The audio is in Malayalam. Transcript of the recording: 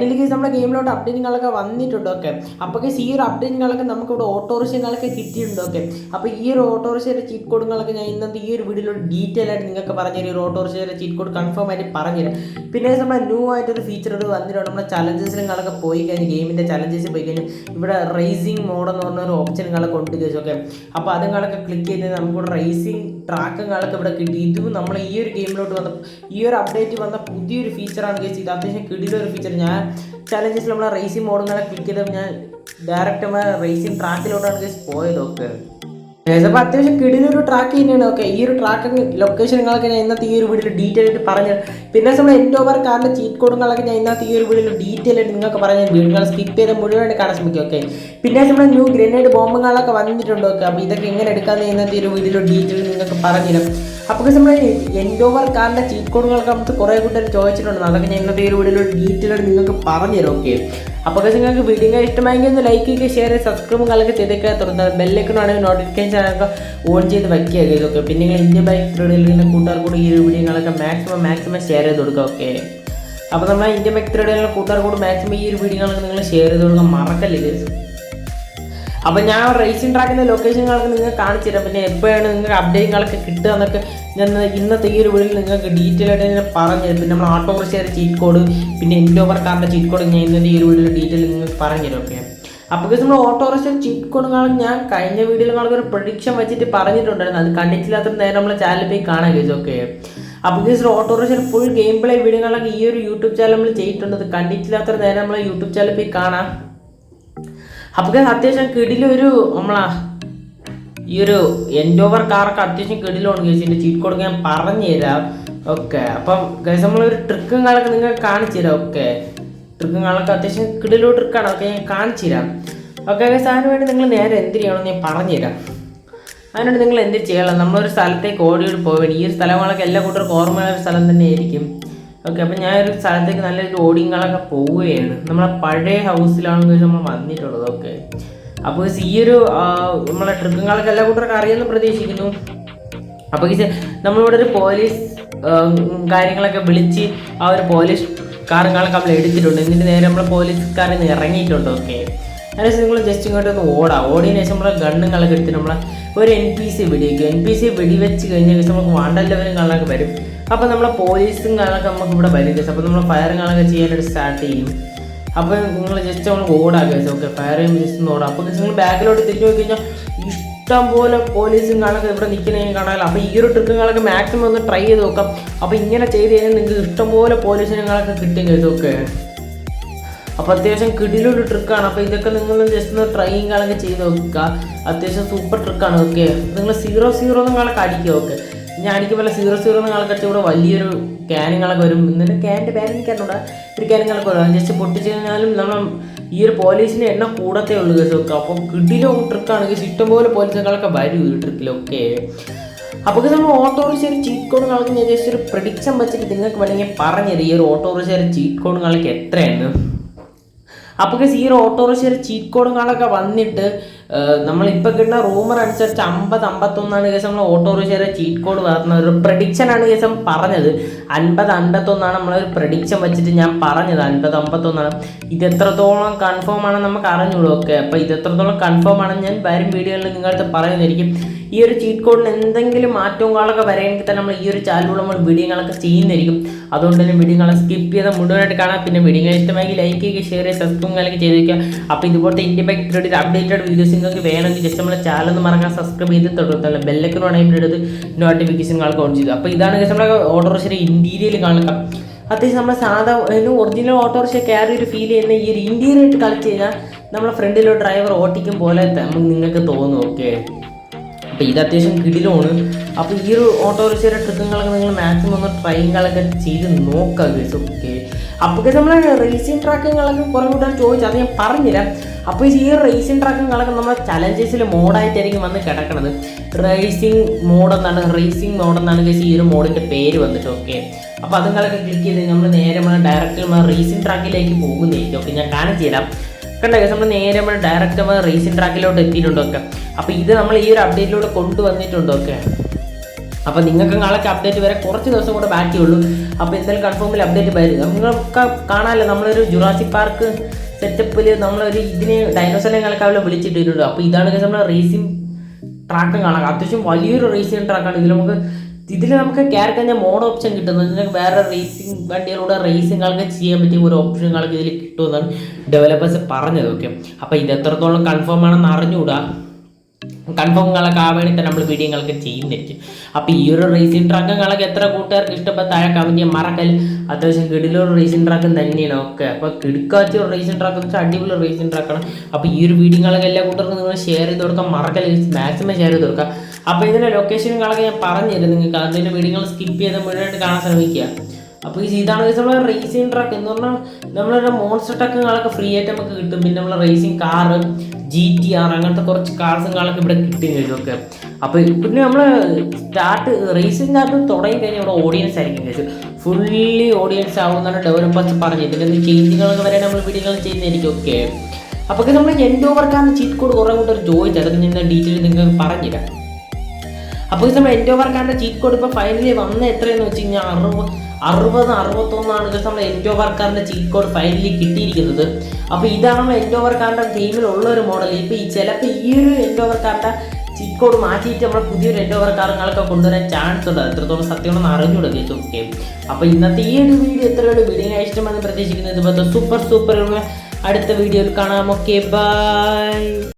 അല്ലെങ്കിൽ നമ്മുടെ ഗെയിമിലോട്ട് അപ്ഡേറ്റുകളൊക്കെ വന്നിട്ടുണ്ടോ ഓക്കെ അപ്പോൾ ഈ ഒരു അപ്ഡേറ്റുകളൊക്കെ നമുക്കിവിടെ ഓട്ടോറിക്ഷകളൊക്കെ കിട്ടിയിട്ടുണ്ട് ഓക്കെ അപ്പോൾ ഈ ഒരു ഓട്ടോറിക്ഷയുടെ ചീറ്റ് കോഡുകളൊക്കെ ഞാൻ ഇന്നത്തെ ഈ ഒരു വീഡിയോയിൽ ഡീറ്റെയിൽ ആയിട്ട് നിങ്ങൾക്ക് പറഞ്ഞുതരും. ഈ ഓട്ടോറിക്ഷയുടെ ചീറ്റ് കോഡ് കൺഫേം ആയിട്ട് പറഞ്ഞുതരാം. പിന്നെ നമ്മുടെ ന്യൂ ആയിട്ടൊരു ഫീച്ചർ വന്നിട്ടുണ്ട്. നമ്മുടെ ചലഞ്ചസിനങ്ങളൊക്കെ പോയി കഴിഞ്ഞ് ഗെയിമിന്റെ ചലഞ്ചസ് പോയി കഴിഞ്ഞ് ഇവിടെ റേസിംഗ് മോഡ് എന്ന് പറഞ്ഞ ഒരു ഓപ്ഷനുകളൊക്കെ ഉണ്ട് ചോദിച്ചൊക്കെ അപ്പോൾ അതുങ്ങളൊക്കെ ക്ലിക്ക് ചെയ്ത് നമുക്കിവിടെ റേസിംഗ് ട്രാക്കുകളൊക്കെ ഇവിടെ കിട്ടി ഇതും നമ്മൾ ഈ ഒരു ഗെയിമിലോട്ട് വന്ന ഈ ഒരു അപ്ഡേറ്റ് വന്ന പുതിയൊരു ഫീച്ചറാണ് കേസ് ഇത് അത്യാവശ്യം കിടിലൊരു ഫീച്ചർ ഞാൻ ചലഞ്ചസിൽ നമ്മളെ റേസിംഗ് മോഡുകളെ ക്ലിക്ക് ചെയ്തപ്പോൾ ഞാൻ ഡയറക്റ്റ് നമ്മളെ റേസിംഗ് ട്രാക്കിലോട്ടാണ് കേസ് പോയതൊക്കെ അപ്പോൾ അത്യാവശ്യം കിടിലൊരു ട്രാക്ക് തന്നെയാണ്. ഓക്കെ ഈ ഒരു ട്രാക്ക് നിങ്ങളൊക്കെ ഞാൻ ഇന്നത്തെ ഈ ഒരു വീഡിയോയിൽ ഡീറ്റെയിൽ ആയിട്ട് പറഞ്ഞു പിന്നെ നമ്മൾ എന്റെ ഓവർ കാറിന്റെ ചീറ്റ് കോഡുകളൊക്കെ ഞാൻ ഇന്നത്തെ ഈ ഒരു വീഡിയോയിൽ ഡീറ്റെയിൽ ആയിട്ട് നിങ്ങൾക്ക് പറഞ്ഞു വീഡിയോകൾ സ്കിപ്പ് ചെയ്ത് മുഴുവനായിട്ട് കാണാൻ ശ്രമിക്കും ഓക്കെ പിന്നെ നമ്മുടെ ന്യൂ ഗ്രനേഡ് ബോംബുകളൊക്കെ വന്നിട്ടുണ്ട് ഓക്കെ അപ്പോൾ ഇതൊക്കെ എങ്ങനെ എടുക്കാമെന്ന് ഇന്നത്തെ ഈ ഒരു വീഡിയോയിൽ ഡീറ്റെയിൽ നിങ്ങൾക്ക് പറഞ്ഞുതരാം അപ്പോൾ നമ്മൾ എൻഡോവർ ഓവർ കാറിന്റെ ചീറ്റ് കോഡുകളൊക്കെ നമുക്ക് കുറേ കൂട്ടർ ചോദിച്ചിട്ടുണ്ട്. അതൊക്കെ ഞാൻ ഇന്നത്തെ ഒരു വീഡിയോയിൽ ഡീറ്റെയിൽ ആയിട്ട് നിങ്ങൾക്ക് പറഞ്ഞുതരാം ഓക്കെ അപ്പോൾ നിങ്ങൾക്ക് വീഡിയോ ഇഷ്ടമായെങ്കിൽ ഒന്ന് ലൈക്ക് ചെയ്യുക ഷെയർ ചെയ്യുക സബ്സ്ക്രൈബും കളൊക്കെ ചെയ്തേക്കുക. തുടർന്ന് ബെല്ലൈക്കണാണെങ്കിൽ നോട്ടിഫിക്കേഷൻ ഒക്കെ ഓൺ ചെയ്ത് വയ്ക്കുക ഇതൊക്കെ പിന്നെ നിങ്ങൾ ഇന്ത്യ ബൈക്ക് ത്രീഡിൽ കൂട്ടുകാർ കൂടി ഈ വീഡിയോകളൊക്കെ മാക്സിമം മാക്സിമം ഷെയർ ചെയ്ത് കൊടുക്കുക ഓക്കെ അപ്പോൾ നമ്മൾ ഇന്ത്യ ബൈക്ക് ത്രീഡിലെ കൂട്ടുകാർ കൂടി മാക്സിമം ഈ ഒരു വീഡിയോകളൊക്കെ നിങ്ങൾ ഷെയർ ചെയ്ത് കൊടുക്കാൻ മറക്കല്ലേ അപ്പോൾ ഞാൻ റേസിംഗ് ട്രാക്കിന്റെ ലൊക്കേഷനുകളൊക്കെ നിങ്ങൾക്ക് കാണിച്ചു തരാം പിന്നെ എപ്പോഴാണ് നിങ്ങൾക്ക് അപ്ഡേറ്റുകളൊക്കെ കിട്ടുക എന്നൊക്കെ ഞാൻ ഇന്നത്തെ ഈ ഒരു വീഡിയോയിൽ നിങ്ങൾക്ക് ഡീറ്റെയിൽ ആയിട്ട് ഞാൻ പറഞ്ഞു തരും പിന്നെ നമ്മൾ ഓട്ടോ റിക്ഷയുടെ ചീറ്റ് കോഡ് പിന്നെ ഇൻഡോവർ കാറിന്റെ ചീറ്റ് കോഡ് ഞാൻ ഇന്നത്തെ ഈ ഒരു വീഡിയോയിൽ ഡീറ്റെയിൽ നിങ്ങൾക്ക് പറഞ്ഞു തരും ഓക്കെ അപ്പോൾ നമ്മൾ ഓട്ടോ റിക്ഷ ചീറ്റ് കോഡുകൾ ഞാൻ കഴിഞ്ഞ വീഡിയോയിൽ നിങ്ങൾക്ക് ഒരു പ്രൊഡിക്ഷൻ വെച്ചിട്ട് പറഞ്ഞിട്ടുണ്ടായിരുന്നു. അത് കണ്ടിട്ടില്ലാത്ത നേരം നമ്മളെ ചാനലിൽ പോയി കാണാൻ കഴിച്ചു ഓക്കെ അപ്പോൾ auto auto rickshaw full game play വീഡിയോകളൊക്കെ ഈ ഒരു യൂട്യൂബ് ചാനൽ നമ്മൾ ചെയ്തിട്ടുണ്ട്. അത് കണ്ടിട്ടില്ലാത്ത നേരം നമ്മളെ യൂട്യൂബ് ചാനലിൽ പോയി കാണാം. അപ്പോൾ അത്യാവശ്യം കിടിലൊരു നമ്മളാ ഈ ഒരു എൻഡ് എൻഡോവർ കാറൊക്കെ അത്യാവശ്യം കിടിലാണ് ഗൈസ് എന്റെ ചീറ്റ് കോഡ് ഞാൻ പറഞ്ഞു തരാം ഓക്കെ അപ്പം ഗൈസ് നമ്മളൊരു ട്രിക്കും കാലൊക്കെ നിങ്ങൾ കാണിച്ചു തരാം ഓക്കെ ട്രിക്കും കാലൊക്കെ അത്യാവശ്യം കിടിലോ ട്രിക്കാണ് അതൊക്കെ ഞാൻ കാണിച്ചു തരാം ഓക്കെ ഗൈസ് അതിന് വേണ്ടി നിങ്ങൾ നേരെ എന്ത് ചെയ്യണമെന്ന് ഞാൻ പറഞ്ഞു തരാം അതിനുവേണ്ടി നിങ്ങൾ എന്ത് ചെയ്യണം? നമ്മളൊരു സ്ഥലത്തേക്ക് ഓടി ഓടി പോകണം ഈ ഒരു സ്ഥലങ്ങളൊക്കെ എല്ലാ കൂട്ടർക്കും ഓർമ്മയുള്ള ഒരു സ്ഥലം തന്നെ ആയിരിക്കും ഓക്കെ അപ്പം ഞാനൊരു സ്ഥലത്തേക്ക് നല്ലൊരു ഒരു ഓടിങ്ങളൊക്കെ പോവുകയാണ്. നമ്മളെ പഴയ ഹൗസിലാണെന്ന് ഹൗസിലാണ് നമ്മൾ വന്നിട്ടുള്ളത്. ഓക്കെ. അപ്പോൾ ഈ ഒരു നമ്മളെ ട്രിക്കുകളൊക്കെ എല്ലാ കൂട്ടർക്കും അറിയാമെന്ന് പ്രതീക്ഷിക്കുന്നു. അപ്പോൾ ഈ നമ്മളിവിടെ ഒരു പോലീസ് കാര്യങ്ങളൊക്കെ വിളിച്ച് ആ ഒരു പോലീസ് കാറുകളൊക്കെ നമ്മൾ എടുത്തിട്ടുണ്ട്. എന്നിട്ട് നേരെ നമ്മൾ പോലീസ് കാറിൽ നിന്ന് ഇറങ്ങിയിട്ടുണ്ട്. ഓക്കെ. അതിനുശേഷം നിങ്ങൾ ജസ്റ്റ് ഇങ്ങോട്ട് ഒന്ന് ഓടാം. ഓടിയതിനു ശേഷം നമ്മളെ ഗണ്ണുകളൊക്കെ എടുത്ത് നമ്മളെ ഒരു എൻ പി സി വെടിവെക്കും. എൻ പി സി വെടിവെച്ച് കഴിഞ്ഞ ശേഷം നമുക്ക് വാണ്ട ലെവലും കാണാനൊക്കെ വരും. അപ്പോൾ നമ്മളെ പോലീസും കാണാനൊക്കെ നമുക്ക് ഇവിടെ വരും. ദിവസം അപ്പോൾ നമ്മൾ ഫയറും കാണാനൊക്കെ ചെയ്യാനായിട്ട് സ്റ്റാർട്ട് ചെയ്യും. അപ്പോൾ നിങ്ങൾ ജസ്റ്റ് നമ്മൾ ഓടാ കേസ് ഓക്കെ ഫയർ ചെയ്യുമ്പോൾ ജസ്റ്റ് ഒന്ന് ഓടാം. അപ്പോൾ നിങ്ങൾ ബാക്കിലോട്ട് തിരിഞ്ഞു നോക്കി കഴിഞ്ഞാൽ ഇഷ്ടം പോലെ പോലീസും കാണൊക്കെ ഇവിടെ നിൽക്കുന്നതിന് കാണാമല്ലോ അപ്പോൾ ഈ ഒരു ട്രിക്കുകളൊക്കെ മാക്സിമം ഒന്ന് ട്രൈ ചെയ്ത് നോക്കാം. അപ്പോൾ ഇങ്ങനെ ചെയ്ത് കഴിഞ്ഞാൽ നിങ്ങൾക്ക് ഇഷ്ടം പോലെ പോലീസിനങ്ങളൊക്കെ കിട്ടും കേസ് ഓക്കെ അപ്പോൾ അത്യാവശ്യം കിടിലൊരു ട്രിക്കാണ് അപ്പോൾ ഇതൊക്കെ നിങ്ങൾ ജസ്റ്റ് ഒന്ന് ട്രൈയും കാലൊക്കെ ചെയ്ത് നോക്കുക. അത്യാവശ്യം സൂപ്പർ ട്രിക്കാണ് ഓക്കെ നിങ്ങൾ സീറോ സീറോ നിങ്ങളൊക്കെ അടിക്കുക ഓക്കെ ഞാൻ അടിക്കുമ്പോൾ സീറോ സീറോ നിങ്ങളൊക്കെ ഇവിടെ വലിയൊരു ക്യാനുകളൊക്കെ വരും. എന്നിട്ട് ക്യാന്റെ പേര് എനിക്കറിഞ്ഞൂടാ ഒരു ക്യാനുകളൊക്കെ വരും. ജസ്റ്റ് പൊട്ടിച്ച് കഴിഞ്ഞാലും നമ്മൾ ഈ ഒരു പോലീസിന്റെ എണ്ണം കൂടത്തേ ഉള്ളൂ കേസ് ഒക്കെ അപ്പോൾ കിടിലും ട്രിക്കാണ് കേസ് ഇഷ്ടംപോലെ പോലീസുകളൊക്കെ വരും ഈ ട്രിക്കിലൊക്കെ അപ്പോൾ നമ്മൾ ഓട്ടോറിക്ഷയിൽ ചീറ്റ് കോഡ് ഞാൻ ജസ്റ്റ് ഒരു പ്രഡിക്ഷൻ വെച്ചിട്ട് നിങ്ങൾക്ക് വേണമെങ്കിൽ പറഞ്ഞത് ഈ ഒരു ഓട്ടോറിക്ഷയിൽ ചീറ്റ് കോഡ് കോഡുകളൊക്കെ എത്രയാണ്? അപ്പോൾ ഈ ഒരു ഓട്ടോറിക്ഷയുടെ ചീറ്റ് കോഡുകളൊക്കെ വന്നിട്ട് നമ്മളിപ്പോൾ കിട്ടുന്ന റൂമർ അനുസരിച്ച് അമ്പത് അമ്പത്തൊന്നാണ് കേസ് നമ്മൾ ഓട്ടോറിക്ഷയുടെ ചീറ്റ് കോഡ് വരുന്ന ഒരു പ്രഡിക്ഷൻ ആണ് കേസ് പറഞ്ഞത്. അൻപത് അൻപത്തൊന്നാണ് നമ്മളൊരു പ്രഡിക്ഷൻ വെച്ചിട്ട് ഞാൻ പറഞ്ഞത്. അൻപത് അമ്പത്തൊന്നാണ്. ഇത് എത്രത്തോളം കൺഫേം ആണെന്ന് നമുക്ക് അറിഞ്ഞുള്ളൂ ഓക്കെ അപ്പോൾ ഇത് എത്രത്തോളം കൺഫേം ആണെന്ന് ഞാൻ വരും വീഡിയോയിൽ നിങ്ങളടുത്ത് പറയുന്നതായിരിക്കും. ഈ ഒരു ചീറ്റ് കോഡിന് എന്തെങ്കിലും മാറ്റവും കാളൊക്കെ വരണമെങ്കിൽ തന്നെ നമ്മൾ ഈ ഒരു ചാനലിലൂടെ നമ്മൾ വീഡിയോകളൊക്കെ ചെയ്യുന്നതായിരിക്കും. അതുകൊണ്ട് തന്നെ വീഡിയോകളെ സ്കിപ്പ് ചെയ്ത് മുഴുവനായിട്ട് കാണാം. പിന്നെ വീഡിയോ ഇഷ്ടമായി ലൈക്ക് ചെയ്യുക ഷെയർ ചെയ്യുക സബ്സ്ക്രൈബ് കാലൊക്കെ ചെയ്ത് വയ്ക്കുക അപ്പോൾ ഇതുപോലത്തെ India bike related updated videos നിങ്ങൾക്ക് വേണമെങ്കിൽ ജസ്റ്റ് നമ്മുടെ ചാനൽ ഒന്ന് മറക്കാൻ സബ്സ്ക്രൈബ് ചെയ്ത് തുടർത്തല്ല ബെല്ലൊക്കെ ആണെങ്കിൽ എടുത്ത് നോട്ടിഫിക്കേഷൻ കാൾക്ക് ഓൺ ചെയ്തു അപ്പോൾ ഇതാണ് ജസ്റ്റ് നമ്മുടെ ഓട്ടോറിക്ഷയുടെ ഇന്റീരിയൽ കാണുക. അത്യാവശ്യം നമ്മുടെ സാധാ ഒറിജിനൽ ഓട്ടോറിക്ഷ കയറി ഒരു ഫീൽ ചെയ്യുന്ന ഈ ഒരു ഇന്റീരിയർ കളക്ട് കഴിഞ്ഞാൽ നമ്മളെ ഫ്രണ്ടിലോ ഡ്രൈവർ ഓട്ടിക്കും പോലെ നിങ്ങൾക്ക് തോന്നും. ഓക്കെ അപ്പോൾ ഇത് അത്യാവശ്യം കിടിലാണ് അപ്പോൾ ഈ ഒരു ഓട്ടോറിക്ഷയുടെ ട്രിക്കുകളൊക്കെ നിങ്ങൾ മാക്സിമം ഒന്ന് ട്രൈകളൊക്കെ ചെയ്ത് നോക്കുക ഗേസ് ഓക്കെ അപ്പോൾ നമ്മൾ റേസിംഗ് ട്രാക്കുകളൊക്കെ കുറേ കൂടെ ചോദിച്ചു അത് ഞാൻ പറഞ്ഞുതരാം. അപ്പോൾ ഈ റേസിംഗ് ട്രാക്കുകളൊക്കെ നമ്മുടെ ചലഞ്ചസിൽ മോഡായിട്ടായിരിക്കും വന്ന് കിടക്കണത്. റേസിംഗ് മോഡ് എന്നാണ് റേസിംഗ് മോഡ് എന്നാണ് guys ഈ ഒരു മോഡിന്റെ പേര് വന്നിട്ട് ഓക്കെ അപ്പോൾ അതുങ്ങളൊക്കെ ക്ലിക്ക് ചെയ്ത് നമ്മൾ നേരെ നമ്മൾ ഡയറക്റ്റ് നമ്മൾ റേസിംഗ് ട്രാക്കിലേക്ക് പോകുന്നതായിരിക്കും ഓക്കെ ഞാൻ കാണിച്ചു തരാം കണ്ടോ guys, നമ്മൾ നേരെ നമ്മൾ ഡയറക്റ്റ് നമ്മൾ റേസിംഗ് ട്രാക്കിലോട്ട് എത്തിയിട്ടുണ്ടൊക്കെ. അപ്പോൾ ഇത് നമ്മൾ ഈ ഒരു അപ്ഡേറ്റിലൂടെ കൊണ്ടുവന്നിട്ടുണ്ടൊക്കെ. അപ്പോൾ നിങ്ങൾക്ക് നാളേക്ക് അപ്ഡേറ്റ് വരെ കുറച്ച് ദിവസം കൂടെ ബാക്കിയുള്ളൂ അപ്പോൾ എന്തായാലും കൺഫേമിൽ അപ്ഡേറ്റ് വരും. നിങ്ങൾക്ക് കാണാമല്ലോ നമ്മളൊരു ജുറാസി പാർക്ക് സെറ്റപ്പിൽ നമ്മളൊരു ഇതിന് ഡൈനോസറിനെ അവിടെ വിളിച്ചിട്ടിട്ടുണ്ട്. അപ്പോൾ ഇതാണ് നമ്മൾ റേസിംഗ് ട്രാക്ക് കാണാം അത്യാവശ്യം വലിയൊരു റേസിംഗ് ട്രാക്കാണ് ഇതിൽ നമുക്ക് ഇതിൽ നമുക്ക് കയറി കഴിഞ്ഞാൽ മോഡ് ഓപ്ഷൻ കിട്ടുന്നത് വേറെ റേസിംഗ് വണ്ടികളുടെ റേസിംഗുകൾക്ക് ചെയ്യാൻ പറ്റിയ ഒരു ഓപ്ഷനുകൾക്ക് ഇതിൽ കിട്ടുമെന്നാണ് ഡെവലപ്പേഴ്സ് പറഞ്ഞത് ഓക്കെ അപ്പോൾ ഇത് എത്രത്തോളം കൺഫേം ആണെന്ന് അറിഞ്ഞുകൂടാ. കൺഫേമുകളൊക്കെ ആ വേണ്ടി തന്നെ നമ്മൾ വീഡിയോകളൊക്കെ ചെയ്യുന്നതായിരിക്കും. അപ്പോൾ ഈ ഒരു റേസിംഗ് ട്രാക്കുകളൊക്കെ എത്ര കൂട്ടുകാർക്ക് ഇഷ്ടപ്പെട്ട താഴെ കമന്റ് മറക്കൽ അത്യാവശ്യം കിടിലൊരു റേസിംഗ് ട്രാക്കും തന്നെയാണ് ഓക്കെ അപ്പോൾ കിടുക്കാച്ച ഒരു റേസിംഗ് ട്രാക്ക് വെച്ചാൽ അടിപൊളി റേസിംഗ് ട്രാക്കാണ് അപ്പോൾ ഈ ഒരു വീഡിയോകളൊക്കെ എല്ലാ കൂട്ടർക്കും നിങ്ങൾ ഷെയർ ചെയ്ത് കൊടുക്കാം മറക്കൽ മാക്സിമം ഷെയർ ചെയ്ത് കൊടുക്കുക അപ്പോൾ ഇതിന്റെ ലൊക്കേഷനും കളൊക്കെ ഞാൻ പറഞ്ഞുതരും. നിങ്ങൾക്ക് അതിന്റെ വീഡിയോകൾ സ്കിപ്പ് ചെയ്ത് മുഴുവനായിട്ട് കാണാൻ ശ്രമിക്കുക. അപ്പോൾ ഈ ഇതാണ് നമ്മളെ റേസിംഗ് ട്രക്ക് എന്ന് പറഞ്ഞാൽ നമ്മളൊരു മോൺസ്റ്റർ ട്രക്കുകളൊക്കെ ഫ്രീ ആയിട്ട് നമുക്ക് കിട്ടും. പിന്നെ നമ്മളെ racing car G T R അങ്ങനത്തെ കുറച്ച് കാർസും കാളൊക്കെ ഇവിടെ കിട്ടും കഴിച്ചൊക്കെ അപ്പോൾ പിന്നെ നമ്മൾ സ്റ്റാർട്ട് റേസിംഗ് സ്റ്റാർട്ട് തുടങ്ങി കഴിഞ്ഞാൽ ഇവിടെ ഓഡിയൻസ് ആയിരിക്കും കഴിച്ചു ഫുള്ളി ഓഡിയൻസ് ആവുമെന്നാണ് ഡെവലപ്പേഴ്സ് പറഞ്ഞത്. ഇതിന്റെ ചേഞ്ചുകളൊക്കെ വരെ നമ്മൾ വീഡിയോകൾ ചെയ്യുന്നതായിരിക്കും ഓക്കെ അപ്പോൾ നമ്മൾ എൻഡോവർക്കാണ് ചീറ്റ് കോഡ് കുറേ കൂട്ടർ ചോദിച്ചു അതൊക്കെ ഞാൻ ഡീറ്റെയിൽ നിങ്ങൾക്ക് പറഞ്ഞുതരാം. അപ്പോൾ നമ്മൾ എന്റെ വർക്കാറിന്റെ ചീറ്റ് കോഡ് ഇപ്പോൾ ഫൈനലി വന്ന എത്രയെന്ന് വെച്ച് കഴിഞ്ഞാൽ അറുപത് അറുപത് അറുപത്തൊന്നാണ് ഇത് നമ്മൾ എന്റെ വർക്കാറിന്റെ ചീറ്റ് കോഡ് ഫൈനലി കിട്ടിയിരിക്കുന്നത്. അപ്പോൾ ഇതാണ് എന്റെ വർക്കാറിന്റെ ഗെയിമിലുള്ള ഒരു മോഡൽ ഇപ്പോൾ ഈ ചിലപ്പോൾ ഈ ഒരു എന്റെ വർക്കാറിന്റെ ചീറ്റ് കോഡ് മാറ്റിയിട്ട് നമ്മൾ പുതിയൊരു എന്റെ കാറുകളൊക്കെ കൊണ്ടുവരാൻ ചാൻസ് ഉണ്ട്. എത്രത്തോളം സത്യമാണെന്ന് അറിഞ്ഞൂടെ കേസ് ഓക്കെ അപ്പോൾ ഇന്നത്തെ ഈ ഒരു വീഡിയോ എത്രയുള്ള വീഡിയോ ഇഷ്ടമെന്ന് പ്രതീക്ഷിക്കുന്നത് ഇതുപോലത്തെ സൂപ്പർ സൂപ്പർ അടുത്ത വീഡിയോയിൽ കാണാം. Okay bye